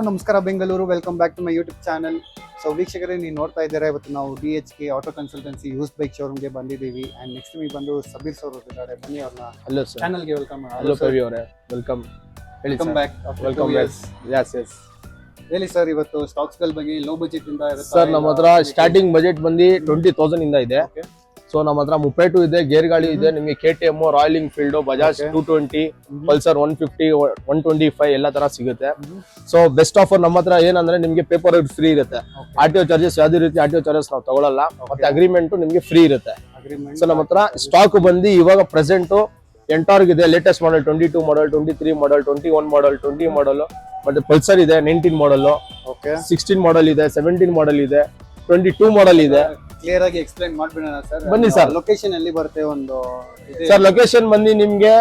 Hello ನಮಸ್ಕಾರ Bengaluru welcome back to my YouTube channel so ವೀಕ್ಷಕರೇ ನೀವು ನೋಡ್ತಾ ಇದ್ದಾರೆ ಇವತ್ತು ನಾವು D H K auto consultancy use bike ಶೋರೂಮ್ಗೆ ಬಂದಿದ್ದೀವಿ. ಆ್ಯಂಡ್ ನೆಕ್ಸ್ಟ್ ನಿಮಗೆ ಬಂದು ಸಬೀರ್ ಸರ್ ಇದ್ದಾರೆ. ಬನ್ನಿ ಅವ್ರನ್ನ ಹಲೋ ಸರ್ ಚಾನಲ್ಗೆ ವೆಲ್ಕಮ್ ಹಲೋ ಕವಿ ಅವರೇ. Welcome welcome back welcome yes yes ಹೇಳಿ ಸರ್ ಇವತ್ತು ಸ್ಟಾಕ್ಸ್ಗಳ ಬಗ್ಗೆ ಲೋ ಬಜೆಟ್ ಇಂದ ಸರ್ ನಮ್ಮ ಹತ್ರ ಸ್ಟಾರ್ಟಿಂಗ್ ಬಜೆಟ್ ಬಂದು ಟ್ವೆಂಟಿ ತೌಸಂಡ್ ಇಂದ ಇದೆ. ಸೊ ನಮ್ಮ ಹತ್ರ ಮುಪ್ಪೇಟು ಇದೆ ಗೇರ್ ಗಾಡಿ ಇದೆ. ನಿಮಗೆ K T M Royal Enfield Bajaj. Two twenty. Pulsar one fifty one twenty five ಎಲ್ಲ ತರ ಸಿಗುತ್ತೆ. ಸೊ ಬೆಸ್ಟ್ ಆಫರ್ ನಮ್ಮ ಹತ್ರ ಏನಂದ್ರೆ ನಿಮಗೆ ಪೇಪರ್ ಫ್ರೀ ಇರುತ್ತೆ. ಆರ್ ಟಿ ಒ ಚಾರ್ಜಸ್ ಯಾವುದೇ ರೀತಿ ಆರ್ ಟಿ ಒ ಚಾರ್ಜಸ್ ನಾವು ತಗೊಳ್ಳಲ್ಲ ಮತ್ತೆ ಅಗ್ರಿಮೆಂಟ್ ನಿಮಗೆ ಫ್ರೀ ಇರುತ್ತೆ. ಸೊ ನಮ್ಮ ಹತ್ರ ಸ್ಟಾಕ್ ಬಂದು ಇವಾಗ ಪ್ರೆಸೆಂಟ್ ಎಂಟಾರ್ಗ್ ಇದೆ latest model twenty two model twenty three model twenty one model twenty model ಮತ್ತೆ ಪಲ್ಸರ್ ಇದೆ nineteen model okay sixteen model ಇದೆ ಸೆವೆಂಟೀನ್ ಮಾಡಲ್ ಇದೆ ಟ್ವೆಂಟಿ ಟೂ ಮಾಡಲ್ ಇದೆ ಕ್ಲಿಯರ್ ಆಗಿ ಎಕ್ಸ್ಪ್ಲೈನ್ ಮಾಡ್ಬಿಡೋಣ ಸರ್. ಬನ್ನಿ ಸರ್. ಲೊಕೇಶನ್ ಎಲ್ಲಿ ಬರುತ್ತೆ ಒಂದು ಸರ್ ಲೊಕೇಶನ್ ಬಂದು ನಿಮ್ಗೆ.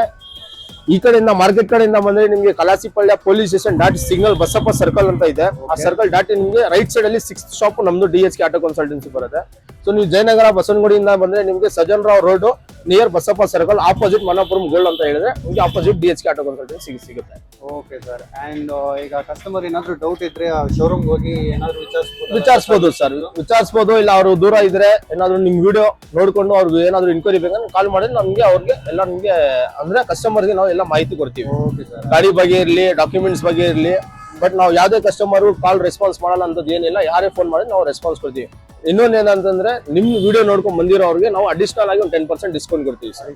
ಈ ಕಡೆಯಿಂದ ಮಾರ್ಕೆಟ್ ಕಡೆಯಿಂದ ಬಂದ್ರೆ ನಿಮಗೆ Kalasipalya police station dot signal Basappa circle ಅಂತ ಇದೆ. ಆ ಸರ್ಕಲ್ ಡಾಟ್ ನಿಮ್ಗೆ ರೈಟ್ ಸೈಡ್ ಅಲ್ಲಿ ಸಿಕ್ಸ್ ಶಾಪ್ ನಮ್ದು D H K auto consultancy ಬರುತ್ತೆ. ಸೊ ನೀವು ಜಯನಗರ ಬಸವನಗುಡಿಯಿಂದ ಬಂದ್ರೆ ನಿಮಗೆ Sajjan Rao road near Basappa circle opposite Manappuram gold ಅಂತ ಹೇಳಿದ್ರೆ ನಿಮಗೆ opposite D H K auto consultancy ಸಿಗುತ್ತೆ. ಓಕೆ ಸರ್ ಅಂಡ್ ಈಗ ಕಸ್ಟಮರ್ ಏನಾದರೂ ಡೌಟ್ ಇದ್ರೆ ಶೋರೂಮ್ ಹೋಗಿ ಏನಾದರೂ ವಿಚಾರಿಸ್ಬೋದು? ವಿಚಾರಿಸಬಹುದು ಸರ್ ವಿಚಾರಿಸಬಹುದು ಇಲ್ಲ ಅವರು ದೂರ ಇದ್ರೆ ಏನಾದರೂ ನಿಮ್ಮ ವಿಡಿಯೋ ನೋಡ್ಕೊಂಡು ಅವ್ರಿಗೆ ಏನಾದ್ರು ಇನ್ಕ್ವೈರಿ ಬೇಕಂದ್ರೆ ಕಾಲ್ ಮಾಡಿದ್ರೆ ನಮಗೆ ಅವ್ರಿಗೆ ಎಲ್ಲ ನಿಮಗೆ ಅಂದ್ರೆ ಕಸ್ಟಮರ್ಗೆ ನಾವು ಎಲ್ಲ ಮಾಹಿತಿ ಕೊಡ್ತೀವಿ. ಓಕೆ ಸರ್ ಗಾಡಿ ಬಗ್ಗೆ ಇರಲಿ ಡಾಕ್ಯುಮೆಂಟ್ಸ್ ಬಗ್ಗೆ ಇರಲಿ ಬಟ್ ನಾವು ಯಾವುದೇ ಕಸ್ಟಮರ್ ಕಾಲ್ ರೆಸ್ಪಾನ್ಸ್ ಮಾಡಲ್ಲ ಅಂತದ್ದು ಏನಿಲ್ಲ. ಯಾರೇ ಫೋನ್ ಮಾಡಿದ್ರೆ ನಾವು ರೆಸ್ಪಾನ್ಸ್ ಕೊಡ್ತೀವಿ. ಇನ್ನೊಂದು ಏನಂತಂದ್ರೆ ನಿಮ್ ವಿಡಿಯೋ ನೋಡ್ಕೊಂಡು ಬಂದಿರೋರಿಗೆ ನಾವು ಅಡಿಷನಲ್ ಆಗಿ ಒಂದು ಟೆನ್ ಪರ್ಸೆಂಟ್ ಡಿಸ್ಕೌಂಟ್ ಕೊಡ್ತೀವಿ ಸರ್.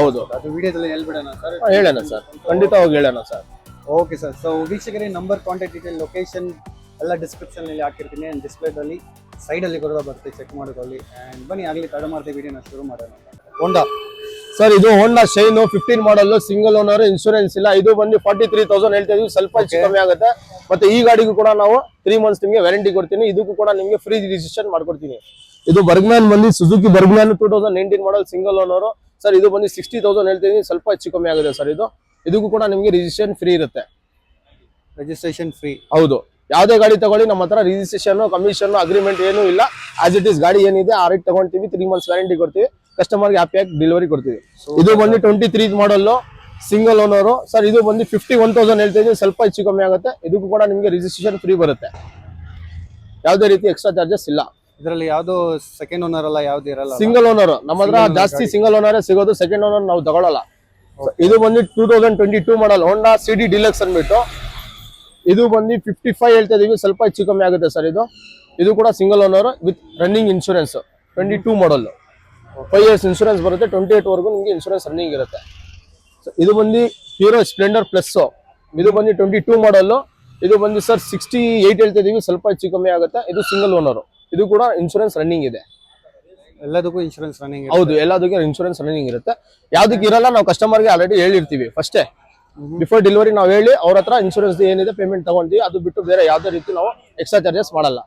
ಹೌದು. ಅದು ವಿಡಿಯೋದಲ್ಲಿ ಹೇಳ್ಬಿಡೋಣ ಸರ್. ಹೇಳೋಣ ಸರ್. ಖಂಡಿತವಾಗಿ ಹೇಳೋಣ ಸರ್. ಓಕೆ ಸರ್ ಸೊ ವೀಕ್ಷಕರಿಗೆ ನಂಬರ್ ಕಾಂಟ್ಯಾಕ್ಟ್ ಡೀಟೇಲ್ ಲೊಕೇಶನ್ ಎಲ್ಲ ಡಿಸ್ಕ್ರಿಪ್ಷನ್ನಲ್ಲಿ ಹಾಕಿರ್ತೀನಿ. ಅಂಡ್ ಡಿಸ್ಪ್ಲೇದಲ್ಲಿ ಸೈಡಲ್ಲಿ ಕೂಡ ಬರುತ್ತೆ ಚೆಕ್ ಮಾಡ್ಕೊಳ್ಳಿ. ಆ್ಯಂಡ್ ಬನ್ನಿ ಆಗಲಿ ತಡ ಮಾಡ್ತೀವಿ ವಿಡಿಯೋನ ಶುರು ಮಾಡೋಣ. ಹೋಂಡಾ ಸರ್ ಇದು Honda Shine fifteen model single owner insurance ಇಲ್ಲ. ಇದು ಬಂದು ಫಾರ್ಟಿ ತ್ರೀ ತೌಸಂಡ್ ಹೇಳ್ತಾ ಇದೀವಿ. ಸ್ವಲ್ಪ ಹೆಚ್ಚು ಕಮ್ಮಿ ಆಗುತ್ತೆ. ಮತ್ತೆ ಈ ಗಾಡಿಗೂ ಕೂಡ ನಾವು ತ್ರೀ ಮಂತ್ಸ್ ನಿಮಗೆ ವ್ಯಾರಂಟಿ ಕೊಡ್ತೀನಿ. ಇದಕ್ಕೂ ಕೂಡ ನಿಮಗೆ ಫ್ರೀ ರಿಜಿಸ್ಟ್ರೇಷನ್ ಮಾಡ್ಕೊಡ್ತೀನಿ. ಇದು ಬರ್ಗ್ಮ್ಯಾನ್ ಬಂದು Suzuki Burgman two thousand nineteen model single owner sir ಇದು ಬಂದು ಸಿಕ್ಸ್ಟಿ ತೌಸಂಡ್ ಹೇಳ್ತೀನಿ ಸ್ವಲ್ಪ ಹೆಚ್ಚು ಕಮ್ಮಿ ಆಗುತ್ತೆ ಸರ್ ಇದು. ಇದಕ್ಕೂ ಕೂಡ ನಿಮಗೆ ರಿಜಿಸ್ಟ್ರೇಷನ್ ಫ್ರೀ ಇರುತ್ತೆ. ರಿಜಿಸ್ಟ್ರೇಷನ್ ಫ್ರೀ ಹೌದು. ಯಾವುದೇ ಗಾಡಿ ತಗೊಳ್ಳಿ ನಮ್ಮ ಹತ್ರ ರಿಜಿಸ್ಟ್ರೇಷನ್ ಕಮಿಷನ್ ಅಗ್ರಿಮೆಂಟ್ ಏನೂ ಇಲ್ಲ. ಆಸ್ ಇಟ್ ಇಸ್ ಗಾಡಿ ಏನಿದೆ ಆ ರೇಟ್ ತಗೊಂತೀವಿ ತ್ರೀ ಮಂತ್ಸ್ ವ್ಯಾರಂಟಿ ಕೊಡ್ತೀವಿ. ಕಸ್ಟಮರ್ಗೆ ಹ್ಯಾಪಿಯಾಗಿ ಡೆಲಿವರಿ ಕೊಡ್ತೀವಿ. ಇದು ಬಂದು twenty three model single owner sir ಇದು ಬಂದು ಫಿಫ್ಟಿ ಒನ್ ತೌಸಂಡ್ ಹೇಳ್ತಾ ಇದ್ದೀವಿ ಸ್ವಲ್ಪ ಹೆಚ್ಚು ಕಮ್ಮಿ ಆಗುತ್ತೆ. ಇದಕ್ಕೂ ಕೂಡ ನಿಮಗೆ ರಿಜಿಸ್ಟ್ರೇಷನ್ ಫ್ರೀ ಬರುತ್ತೆ. ಯಾವುದೇ ರೀತಿ ಎಕ್ಸ್ಟ್ರಾ ಚಾರ್ಜಸ್ ಇಲ್ಲ. ಇದರಲ್ಲಿ ಯಾವುದು ಸೆಕೆಂಡ್ ಓನರ್ ಅಲ್ಲ ಯಾವ್ದು ಇರಲ್ಲ ಸಿಂಗಲ್ ಓನರ್ ನಮ್ಮ ಹತ್ರ ಜಾಸ್ತಿ ಸಿಂಗಲ್ ಓನರ್ ಸಿಗೋದು ಸೆಕೆಂಡ್ ಓನರ್ ನಾವು ತಗೊಳ್ಳಲ್ಲ ಇದು ಬಂದು two thousand twenty two model Honda C D deluxe ಅಂದ್ಬಿಟ್ಟು. ಇದು ಬಂದು ಫಿಫ್ಟಿ ಫೈವ್ ಹೇಳ್ತಾ ಇದೀವಿ ಸ್ವಲ್ಪ ಹೆಚ್ಚು ಕಮ್ಮಿ ಆಗುತ್ತೆ ಸರ್ ಇದು. ಇದು ಕೂಡ single owner with running insurance twenty two model five years insurance ಬರುತ್ತೆ ಟ್ವೆಂಟಿ ಏಟ್ ವರೆಗೂ ನಿಮಗೆ ಇನ್ಶೂರೆನ್ಸ್ ರನ್ನಿಂಗ್ ಇರುತ್ತೆ. ಸೊ ಇದು ಬಂದು ಹೀರೋ ಸ್ಪ್ಲೆಂಡರ್ ಪ್ಲಸ್ ಇದು ಬಂದು ಟ್ವೆಂಟಿ ಟೂ ಮಾಡಲ್ ಇದು ಬಂದು ಸರ್ ಸಿಕ್ಸ್ಟಿ ಏಯ್ಟ್ ಹೇಳ್ತಾ ಇದೀವಿ ಸ್ವಲ್ಪ ಹೆಚ್ಚು ಕಮ್ಮಿ ಆಗುತ್ತೆ. ಇದು ಸಿಂಗಲ್ ಓನರು ಇದು ಕೂಡ ಇನ್ಶೂರೆನ್ಸ್ ರನ್ನಿಂಗ್ ಇದೆ. ಎಲ್ಲದಕ್ಕೂ ಇನ್ಶೂರೆನ್ಸ್ ರನ್ನಿಂಗ್ ಹೌದು ಎಲ್ಲದಕ್ಕೂ ಇನ್ಶೂರೆನ್ಸ್ ರನ್ನಿಂಗ್ ಇರುತ್ತೆ. ಯಾವ್ದಕ್ಕೆ ಇರಲ್ಲ ನಾವು ಕಸ್ಟಮರ್ಗೆ ಆಲ್ರೆಡಿ ಹೇಳಿರ್ತೀವಿ ಫಸ್ಟೇ ಬಿಫೋರ್ ಡೆಲಿವರಿ ನಾವು ಹೇಳಿ ಅವ್ರ ಹತ್ರ ಇನ್ಶೂರೆನ್ಸ್ ಏನಿದೆ ಪೇಮೆಂಟ್ ತಗೊಂತೀವಿ. ಅದು ಬಿಟ್ಟು ಬೇರೆ ಯಾವುದೇ ರೀತಿ ನಾವು ಎಕ್ಸ್ಟ್ರಾ ಚಾರ್ಜಸ್ ಮಾಡಲ್ಲ.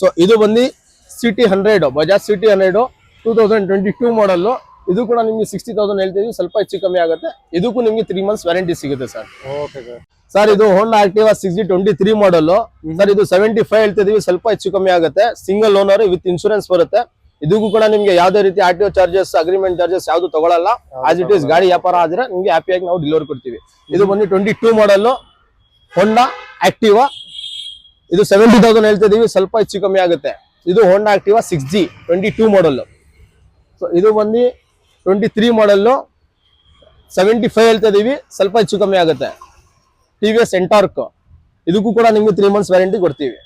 ಸೊ ಇದು ಬಂದು city hundred Bajaj city hundred two thousand twenty two model ಇದು ಕೂಡ ನಿಮಗೆ ಸಿಕ್ಸ್ಟಿ ತೌಸಂಡ್ ಹೇಳ್ತೀವಿ ಸ್ವಲ್ಪ ಹೆಚ್ಚು ಕಮ್ಮಿ ಆಗುತ್ತೆ. ಇದಕ್ಕೂ ನಿಮಗೆ ತ್ರೀ ಮಂತ್ಸ್ ವ್ಯಾರಂಟಿ ಸಿಗುತ್ತೆ ಸರ್. ಓಕೆ ಸರ್ ಸರ್ ಇದು Honda Activa six G twenty three model sir ಇದು ಸೆವೆಂಟಿ ಫೈವ್ ಹೇಳ್ತಿದೀವಿ ಸ್ವಲ್ಪ ಹೆಚ್ಚು ಕಮ್ಮಿ ಆಗುತ್ತೆ. ಸಿಂಗಲ್ ಓನರ್ ವಿತ್ ಇನ್ಶೂರೆನ್ಸ್ ಬರುತ್ತೆ. ಇದಕ್ಕೂ ಕೂಡ ನಿಮ್ಗೆ ಯಾವುದೇ ರೀತಿ R T O charges agreement charges ಯಾವ್ದು ತಗೊಳಲ್ಲ ಆಸ್ ಇಟ್ ಈಸ್ ಗಾಡಿ ವ್ಯಾಪಾರ ಆದ್ರೆ ನಿಮ್ಗೆ ಹ್ಯಾಪಿಯಾಗಿ ನಾವು ಡೆಲಿವರಿ ಕೊಡ್ತೀವಿ. ಇದು ಬಂದು twenty two model Honda Activa ಇದು ಸೆವೆಂಟಿ ತೌಸಂಡ್ ಹೇಳ್ತಿದೀವಿ ಸ್ವಲ್ಪ ಹೆಚ್ಚು ಕಮ್ಮಿ ಆಗುತ್ತೆ. ಇದು Honda Activa six G twenty two model so ಇದು ಬಂದು twenty three model seventy five ಹೇಳ್ತಾ ಇದೀವಿ ಸ್ವಲ್ಪ ಹೆಚ್ಚು ಕಮ್ಮಿ ಆಗುತ್ತೆ. ಟಿ ವಿ ಎಸ್ ಎಂಟಾರ್ಕ್ ಇದಕ್ಕೂ ಕೂಡ ನಿಮ್ಗೆ ತ್ರೀ ಮಂತ್ಸ್ ವ್ಯಾರಂಟಿ ಕೊಡ್ತೀವಿ.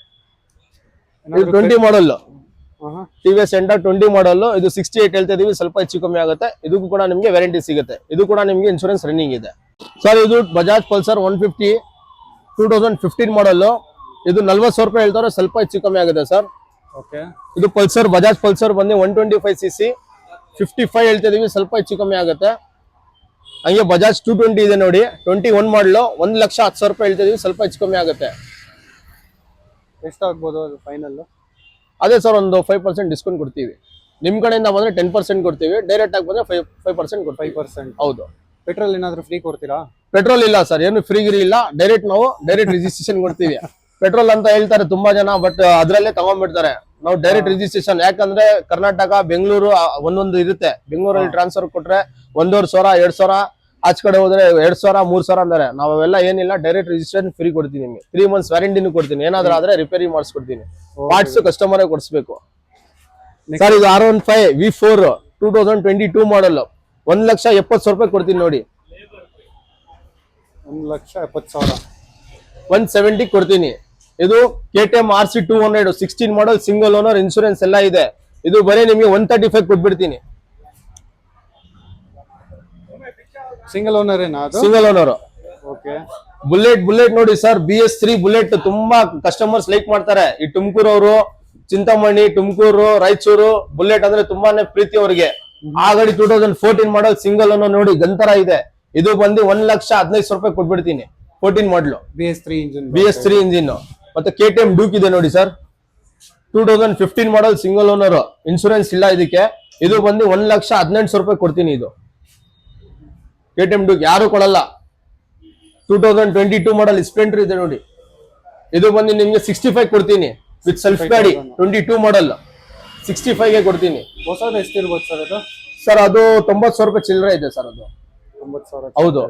ಇದು twenty model T V S Ntorq twenty model ಇದು ಸಿಕ್ಸ್ಟಿ ಏಟ್ ಹೇಳ್ತಾ ಇದೀವಿ ಸ್ವಲ್ಪ ಹೆಚ್ಚು ಕಮ್ಮಿ ಆಗುತ್ತೆ. ಇದಕ್ಕೂ ಕೂಡ ನಿಮಗೆ ವ್ಯಾರಂಟಿ ಸಿಗುತ್ತೆ. ಇದು ಕೂಡ ನಿಮಗೆ ಇನ್ಶೂರೆನ್ಸ್ ರನ್ನಿಂಗ್ ಇದೆ. ಸರ್ ಇದು Bajaj Pulsar one fifty two thousand fifteen model ಇದು ನಲ್ವತ್ತು ಸಾವಿರ ರೂಪಾಯಿ ಹೇಳ್ತಾರೆ ಸ್ವಲ್ಪ ಹೆಚ್ಚು ಕಮ್ಮಿ ಆಗುತ್ತೆ ಸರ್ ಓಕೆ ಇದು ಪಲ್ಸರ್ ಬಜಾಜ್ ಪಲ್ಸರ್ ಬಂದು one twenty five C C fifty five ಹೇಳ್ತಾ ಇದೀವಿ ಸ್ವಲ್ಪ ಹೆಚ್ಚು ಕಮ್ಮಿ ಆಗುತ್ತೆ. ಹಂಗೆ ಬಜಾಜ್ ಟೂ ಟ್ವೆಂಟಿ ಇದೆ ನೋಡಿ. ಟ್ವೆಂಟಿ ಒನ್ ಮಾಡಲು ಒಂದು ಲಕ್ಷ ಹತ್ತು ಸಾವಿರ ರೂಪಾಯಿ ಹೇಳ್ತಾ ಇದೀವಿ ಸ್ವಲ್ಪ ಹೆಚ್ಚು ಕಮ್ಮಿ ಆಗುತ್ತೆ. ಎಷ್ಟಾಗ್ಬೋದು ಅದು ಫೈನಲ್ ಅದೇ ಸರ್ ಒಂದು ಫೈವ್ ಪರ್ಸೆಂಟ್ ಡಿಸ್ಕೌಂಟ್ ಕೊಡ್ತೀವಿ. ನಿಮ್ಮ ಕಡೆಯಿಂದ ಬಂದರೆ ಟೆನ್ ಪರ್ಸೆಂಟ್ ಕೊಡ್ತೀವಿ ಡೈರೆಕ್ಟ್ ಆಗಿ ಬಂದರೆ ಫೈವ್ ಫೈವ್ ಪರ್ಸೆಂಟ್ ಫೈವ್ ಕೊಡ್ತೀವಿ ಪರ್ಸೆಂಟ್ ಹೌದು. ಪೆಟ್ರೋಲ್ ಏನಾದರೂ ಫ್ರೀ ಕೊಡ್ತೀರಾ? ಪೆಟ್ರೋಲ್ ಇಲ್ಲ ಸರ್ ಏನು ಫ್ರೀ ಗಿರಿ ಇಲ್ಲ. ಡೈರೆಕ್ಟ್ ನಾವು ಡೈರೆಕ್ಟ್ ರಿಜಿಸ್ಟ್ರೇಷನ್ ಕೊಡ್ತೀವಿ. ಪೆಟ್ರೋಲ್ ಅಂತ ಹೇಳ್ತಾರೆ ತುಂಬಾ ಜನ ಬಟ್ ಅದರಲ್ಲೇ ತಗೊಂಡ್ಬಿಡ್ತಾರೆ. ನಾವು ಡೈರೆಕ್ಟ್ ರಿಜಿಸ್ಟ್ರೇಷನ್ ಯಾಕಂದ್ರೆ ಕರ್ನಾಟಕ ಬೆಂಗಳೂರು ಒಂದೊಂದು ಇರುತ್ತೆ. ಬೆಂಗಳೂರಲ್ಲಿ ಟ್ರಾನ್ಸ್ಫರ್ ಕೊಟ್ರೆ ಒಂದೂವರೆ ಸಾವಿರ ಎರಡ್ ಸಾವಿರ ಆಚ ಕಡೆ ಹೋದ್ರೆ ಎರಡ್ ಸಾವಿರ ಮೂರ್ ಸಾವಿರ ಅಂತಾರೆ. ನಾವೆಲ್ಲ ಏನಿಲ್ಲ ಡೈರೆಕ್ಟ್ ರಿಜಿಸ್ಟ್ರೇಷನ್ ಫ್ರೀ ಕೊಡ್ತೀನಿ ನಿಮಗೆ. ತ್ರೀ ಮಂತ್ಸ್ ವ್ಯಾರಂಟಿನೂ ಕೊಡ್ತೀನಿ. ಏನಾದ್ರೂ ಆದ್ರೆ ರಿಪೇರಿ ಮಾಡಿಸ್ಕೊಡ್ತೀನಿ. ಪಾರ್ಟ್ಸ್ ಕಸ್ಟಮರ್ ಕೊಡಿಸ್ಬೇಕು. ಸರ್ ಇದು R one five V four two thousand twenty two model ಒಂದ್ ಲಕ್ಷ ಎಪ್ಪತ್ತು ಸಾವಿರ ರೂಪಾಯಿ ಕೊಡ್ತೀನಿ ನೋಡಿ. ಒಂದು ಲಕ್ಷ ಎಪ್ಪತ್ತು ಸಾವಿರ. ಒನ್ ಸೆವೆಂಟಿ ಕೊಡ್ತೀನಿ. ಇದು K T M R C two hundred sixteen model single owner insurance ಎಲ್ಲ ಇದೆ. ಇದು ಬರೀ ನಿಮಗೆ ಒನ್ ತರ್ಟಿ ಫೈವ್ ಕೊಟ್ಬಿಡ್ತೀನಿ single owner single owner Bullet Bullet ನೋಡಿ sir B S three Bullet ತುಂಬಾ ಕಸ್ಟಮರ್ಸ್ ಲೈಕ್ ಮಾಡ್ತಾರೆ. ಈ ತುಮಕೂರು ಅವರು ಚಿಂತಾಮಣಿ ತುಮಕೂರು ರಾಯಚೂರು ಬುಲೆಟ್ ಅಂದ್ರೆ ತುಂಬಾನೇ ಪ್ರೀತಿ ಅವರಿಗೆ. ಆ ಗಾಡಿ two thousand fourteen model single ಅನ್ನೋ ನೋಡಿ ಗಂತರ ಇದೆ. ಇದು ಬಂದು ಒಂದ್ ಲಕ್ಷ ಹದಿನೈದು ಸಾವಿರ ರೂಪಾಯಿ ಕೊಟ್ಬಿಡ್ತೀನಿ. Fourteen model B S three engine B S three engine ಮತ್ತೆ ಕೆ ಟಿ ಎಂ ಡ್ಯೂಕ್ ಇದೆ ನೋಡಿ sir two thousand fifteen model single owner insurance ಇಲ್ಲ ಇದಕ್ಕೆ. ಇದು ಬಂದು ಒಂದ್ ಲಕ್ಷ ಹದಿನೆಂಟು ಸಾವಿರ ರೂಪಾಯಿ ಕೊಡ್ತೀನಿ ಇದು. ಕೆ ಟಿ ಎಂ ಡ್ಯೂಕ್ ಯಾರು ಕೊಡಲ್ಲ. Two thousand twenty two model Splendor ಇದೆ ನೋಡಿ. ಇದು ಬಂದು ನಿಮ್ಗೆ ಸಿಕ್ಸ್ಟಿ ಫೈವ್ ಕೊಡ್ತೀನಿ. ವಿತ್ ಸೆಲ್ಫ್ ಗಾಡಿ ಟ್ವೆಂಟಿ ಟೂ ಮಾಡಲ್ ಸಿಕ್ಸ್ಟಿ ಫೈವ್ಗೆ ಕೊಡ್ತೀನಿ. ಹೊಸದು ಎಷ್ಟಿರ್ಬೋದು ಸರ್ ಅದು? ಸರ್ ಅದು ತೊಂಬತ್ತು ಸಾವಿರ ರೂಪಾಯಿ ಚಿಲ್ಲರೆ ಇದೆ ಸರ್ ಅದು. ತೊಂಬತ್ತು ಸಾವಿರ ಹೌದು.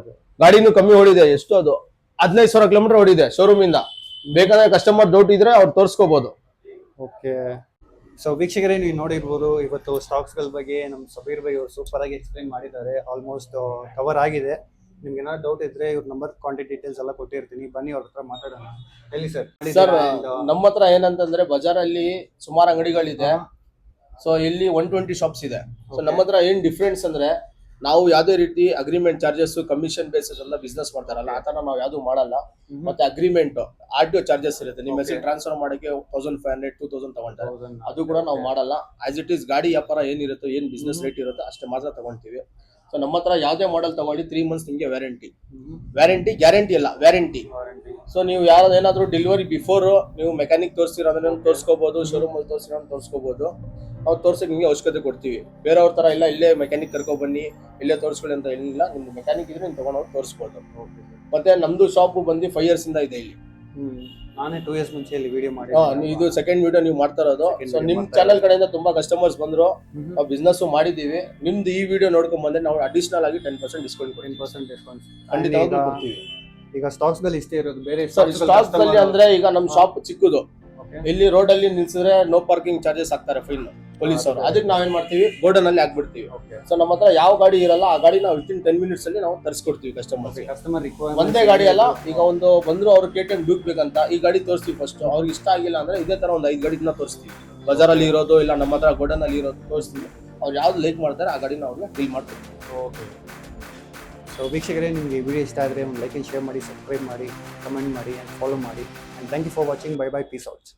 ಗಾಡಿನೂ ಕಮ್ಮಿ ಓಡಿದೆ ಎಷ್ಟು ಅದು? ಹದಿನೈದು ಸಾವಿರ ಕಿಲೋಮೀಟರ್ ಓಡಿದೆ ಶೋರೂಮ್ ಇಂದ. ಬೇಕಾದ್ರೆ ಕಸ್ಟಮರ್ ಡೌಟ್ ಇದ್ರೆ ಅವ್ರು ತೋರಿಸ್ಕೋಬಹುದು ಓಕೆ. ಸೊ ವೀಕ್ಷಕರೇ ನೀವು ನೋಡಿರ್ಬೋದು ಇವತ್ತು ಸ್ಟಾಕ್ಸ್ಗಳ ಬಗ್ಗೆ ನಮ್ಮ ಸಬೀರ್ ಬೈ ಅವರು ಸೂಪರ್ ಆಗಿ ಎಕ್ಸ್ಪ್ಲೈನ್ ಮಾಡಿದ್ದಾರೆ. ಆಲ್ಮೋಸ್ಟ್ ಕವರ್ ಆಗಿದೆ. ನಿಮ್ಗೆ ಏನಾದ್ರು ಡೌಟ್ ಇದ್ರೆ ಇವ್ರ ನಂಬರ್ ಕಾಂಟ್ಯಾಕ್ಟ್ ಡೀಟೇಲ್ಸ್ ಎಲ್ಲ ಕೊಟ್ಟಿರ್ತೀನಿ. ಬನ್ನಿ ಅವ್ರ ಹತ್ರ ಮಾತಾಡೋಣ. ಹೇಳಿ ಸರ್. ಸರ್ ನಮ್ಮ ಹತ್ರ ಏನಂತಂದ್ರೆ ಬಜಾರಲ್ಲಿ ಸುಮಾರು ಅಂಗಡಿಗಳಿದೆ. ಸೊ ಇಲ್ಲಿ ಒನ್ ಟ್ವೆಂಟಿ ಶಾಪ್ಸ್ ಇದೆ. ಸೊ ನಮ್ಮ ಹತ್ರ ಏನ್ ಡಿಫ್ರೆನ್ಸ್ ಅಂದ್ರೆ ನಾವು ಯಾವುದೇ ರೀತಿ ಅಗ್ರಿಮೆಂಟ್ ಚಾರ್ಜಸ್ ಕಮಿಷನ್ ಬೇಸಿಸ್ ಎಲ್ಲ ಬಿಸ್ನೆಸ್ ಮಾಡ್ತಾರಲ್ಲ ಆ ತರ ನಾವು ಯಾವ್ದು ಮಾಡಲ್ಲ. ಮತ್ತೆ ಅಗ್ರಿಮೆಂಟ್ ಆರ್ ಟಿ ಚಾರ್ಜಸ್ ಇರುತ್ತೆ. ನಿಮ್ಮ ಹೆಸರು ಟ್ರಾನ್ಸ್ಫರ್ ಮಾಡಕ್ಕೆ thousand five hundred two thousand ತಗೊಂತಾರೆ ಅದು ಕೂಡ ನಾವು ಮಾಡಲ್ಲ. ಆಸ್ ಇಟ್ ಈಸ್ ಗಾಡಿ ವ್ಯಾಪಾರ ಏನಿರುತ್ತೋ ಏನ್ ಬಿಸ್ನೆಸ್ ರೇಟ್ ಇರುತ್ತೋ ಅಷ್ಟೇ ಮಾತ್ರ ತಗೊಂತೀವಿ ಸೊ ನಮ್ಮ ಹತ್ರ ಯಾವುದೇ ಮಾಡೆಲ್ ತಗೊಳ್ಳಿ ತ್ರೀ ಮಂತ್ಸ್ ನಿಮಗೆ ವ್ಯಾರಂಟಿ ವ್ಯಾರಂಟಿ ಗ್ಯಾರಂಟಿ ಅಲ್ಲ ವ್ಯಾರಂಟಿ ಸೊ ನೀವು ಯಾರು ಏನಾದರೂ ಡೆಲಿವರಿ ಬಿಫೋರ್ ನೀವು ಮೆಕ್ಯಾನಿಕ್ ತೋರಿಸಿರೋದನ್ನ ತೋರಿಸ್ಕೋಬಹುದು ಶೋರೂಮ್ ಅಲ್ಲಿ ತೋರಿಸಿರೋದನ್ನ ತೋರಿಸ್ಕೋಬಹುದು ನಾವು ತೋರ್ಸಕ್ಕೆ ನಿಮಗೆ ಅವಶ್ಯಕತೆ ಕೊಡ್ತೀವಿ. ಬೇರೆಯವ್ರ ತರ ಇಲ್ಲ ಇಲ್ಲೇ ಮೆಕ್ಯಾನಿಕ್ ಕರ್ಕೊಬನ್ನಿ ಇಲ್ಲೇ ತೋರಿಸ್ಕೊಳ್ಳಿ ಅಂತ ಏನಿಲ್ಲ. ನಿಮ್ದು ಮೆಕ್ಯಾನಿಕ್ ಇದ್ರೆ ನೀವು ತಗೊಂಡೋಗಿ ತೋರಿಸ್ಬೋದು. ಮತ್ತೆ ನಮ್ದು ಶಾಪ್ ಬಂದು ಫೈವ್ ಇಯರ್ಸ್ ಇಂದ ಇದೆ ಇಲ್ಲಿ. ನಾನೇ ಟೂ ಇಯರ್ಸ್ ಮುಂಚೆ ಇಲ್ಲಿ ವಿಡಿಯೋ ಮಾಡಿ ಇದು ಸೆಕೆಂಡ್ ವಿಡಿಯೋ ನೀವು ಮಾಡ್ತಾ ಇರೋದು. ಸೊ video ನಿಮ್ ಮಾಡ್ತಾ ಚಾನಲ್ ಕಡೆಯಿಂದ ತುಂಬಾ ಕಸ್ಟಮರ್ಸ್ ಬಂದ್ರು. ನಾವು ಬಿಸ್ನೆಸ್ ಮಾಡಿದೀವಿ ನಿಮ್ದು ಈ ವಿಡಿಯೋ ನೋಡ್ಕೊಂಡ್ ಬಂದ್ರೆ ನಾವು ಅಡಿಷನಲ್ ಆಗಿ ten percent discount ten percent discount ಖಂಡಿತ ಕೊಡ್ತೀವಿ. ಈಗ ಸ್ಟಾಕ್ಸ್ನಲ್ಲಿ ಇಷ್ಟೇ ಇರೋದು. ಬೇರೆ ಸರ್ ಸ್ಟಾಕ್ಸ್ ಅಲ್ಲಿ ಅಂದ್ರೆ ಈಗ ನಮ್ ಶಾಪ್ ಚಿಕ್ಕದು. ಇಲ್ಲಿ ರೋಡ್ ಅಲ್ಲಿ ನಿಲ್ಸಿದ್ರೆ ನೋ ಪಾರ್ಕಿಂಗ್ ಚಾರ್ಜಸ್ ಆಗ್ತಾರೆ ಫೈನ್ ಪೊಲೀಸ್ ಅವರು ಅದಕ್ಕೆ ನಾವೇನ್ ಮಾಡ್ತೀವಿ? ಗೋಡನ್ ಅಲ್ಲಿ ಹಾಕ್ಬಿಡ್ತೀವಿ. ಓಕೆ ಸೊ ನಮ್ಮ ಹತ್ರ ಯಾವ ಗಾಡಿ ಇರಲ್ಲ ಆ ಗಾಡಿ ನಾವು ವಿತಿನ್ ಟೆನ್ ಮಿನಿಟ್ಸ್ ಅಲ್ಲಿ ನಾವು ತರಿಸ್ಕೊಡ್ತೀವಿ ಕಸ್ಟಮರ್ ಕಸ್ಟಮರ್ ಒಂದೇ ಗಾಡಿ ಅಲ್ಲ ಈಗ ಒಂದು ಬಂದ್ರು ಅವ್ರು ಕೆ ಟಿ ಎಂ ಡ್ಯೂಕ್ ಬೇಕಂತ ಈ ಗಾಡಿ ತೋರಿಸ್ತೀವಿ ಫಸ್ಟ್ ಅವ್ರಿಗೆ ಇಷ್ಟ ಆಗಿಲ್ಲ ಅಂದ್ರೆ ಇದೇ ತರ ಒಂದು ಐದು ಗಾಡಿನ ತೋರಿಸ್ತೀವಿ. ಬಜಾರಲ್ಲಿ ಇರೋದು ಇಲ್ಲ ನಮ್ಮ ಹತ್ರ ಗೋಡನ್ ಅಲ್ಲಿ ಇರೋದು ತೋರಿಸ್ತೀವಿ. ಅವ್ರು ಯಾವ್ದು ಲೈಕ್ ಮಾಡ್ತಾರೆ ಆ ಗಾಡಿನ ಅವ್ರನ್ನ ಡೀಲ್ ಮಾಡ್ತೀವಿ ಓಕೆ ಸೊ ವೀಕ್ಷಕರೇ ನಿಮಗೆ ವಿಡಿಯೋ ಇಷ್ಟ ಆದರೆ ಒಂದು ಲೈಕ್ ಆ್ಯಂಡ್ ಶೇರ್ ಮಾಡಿ ಸಬ್ಸ್ಕ್ರೈಬ್ ಮಾಡಿ ಕಮೆಂಟ್ ಮಾಡಿ ಆ್ಯಂಡ್ ಫಾಲೋ ಮಾಡಿ. And thank you for watching bye bye peace outs